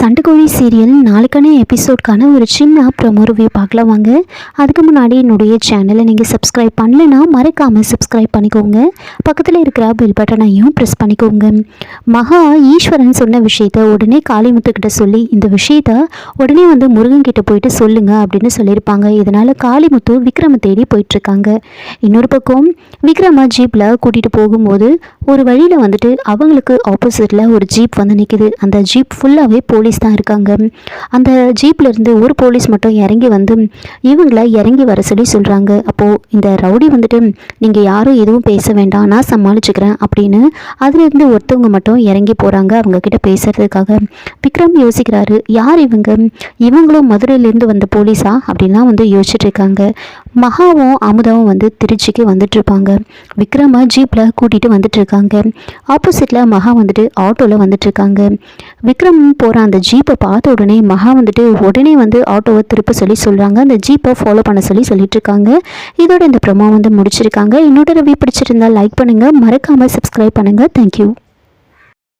சண்டுக்கோழி serial நாளைக்கான எபிசோட்கான ஒரு சின்ன ப்ரொமோ ரிவ்யூ பார்க்கலாம் வாங்க. அதுக்கு முன்னாடி என்னுடைய சேனலை நீங்கள் சப்ஸ்கிரைப் பண்ணலைன்னா மறக்காமல் சப்ஸ்கிரைப் பண்ணிக்கோங்க. பக்கத்தில் இருக்கிற பெல் பட்டனையும் ப்ரெஸ் பண்ணிக்கோங்க. மகா ஈஸ்வரன் சொன்ன விஷயத்த உடனே காளிமுத்துக்கிட்ட சொல்லி இந்த விஷயத்த உடனே வந்து முருகன் கிட்ட போயிட்டு சொல்லுங்க அப்படின்னு சொல்லியிருப்பாங்க. இதனால் காளிமுத்து விக்ரம தேடி போயிட்டுருக்காங்க. இன்னொரு பக்கம் விக்ரம ஜீப்பில் கூட்டிகிட்டு போகும்போது ஒரு வழியில் வந்துட்டு அவங்களுக்கு ஆப்போசிட்டில் ஒரு ஜீப் வந்து நிற்கிது அந்த ஜீப் ஃபுல்லாகவே போலீஸ் தான் இருக்காங்க. அந்த ஜீப்லேருந்து ஒரு போலீஸ் மட்டும் இறங்கி வந்து இவங்கள இறங்கி வர சொல்லி சொல்கிறாங்க அப்போது இந்த ரவுடி வந்துட்டு நீங்கள் யாரும் எதுவும் பேச வேண்டாம். நான் சமாளிச்சுக்கிறேன். அப்படின்னு அதுலேருந்து ஒருத்தவங்க மட்டும் இறங்கி போகிறாங்க அவங்கக்கிட்ட பேசுகிறதுக்காக விக்ரம் யோசிக்கிறாரு. யார் இவங்க? இவங்களும் மதுரையிலேருந்து வந்த போலீஸா? அப்படின்லாம் வந்து யோசிச்சுட்டு இருக்காங்க. மகாவும் அமுதாவும் வந்து திருச்சிக்கு வந்துட்டுருப்பாங்க விக்ரம ஜீப்பில் கூட்டிகிட்டு வந்துட்டுருக்காங்க ஆப்போசிட்டில் மகா வந்துட்டு ஆட்டோவில் வந்துட்டுருக்காங்க விக்ரம் போகிற அந்த ஜீப்பை பார்த்த உடனே மகா வந்துட்டு உடனே வந்து ஆட்டோவை திருப்ப சொல்லி சொல்கிறாங்க அந்த ஜீப்பை ஃபாலோ பண்ண சொல்லி சொல்லிட்டு இருக்காங்க. இதோட இந்த ப்ரொமோ வந்து முடிச்சிருக்காங்க. என்னோட ரிவ்யூ பிடிச்சிருந்தா லைக் பண்ணுங்கள் மறக்காமல் சப்ஸ்கிரைப் பண்ணுங்கள் தேங்க்யூ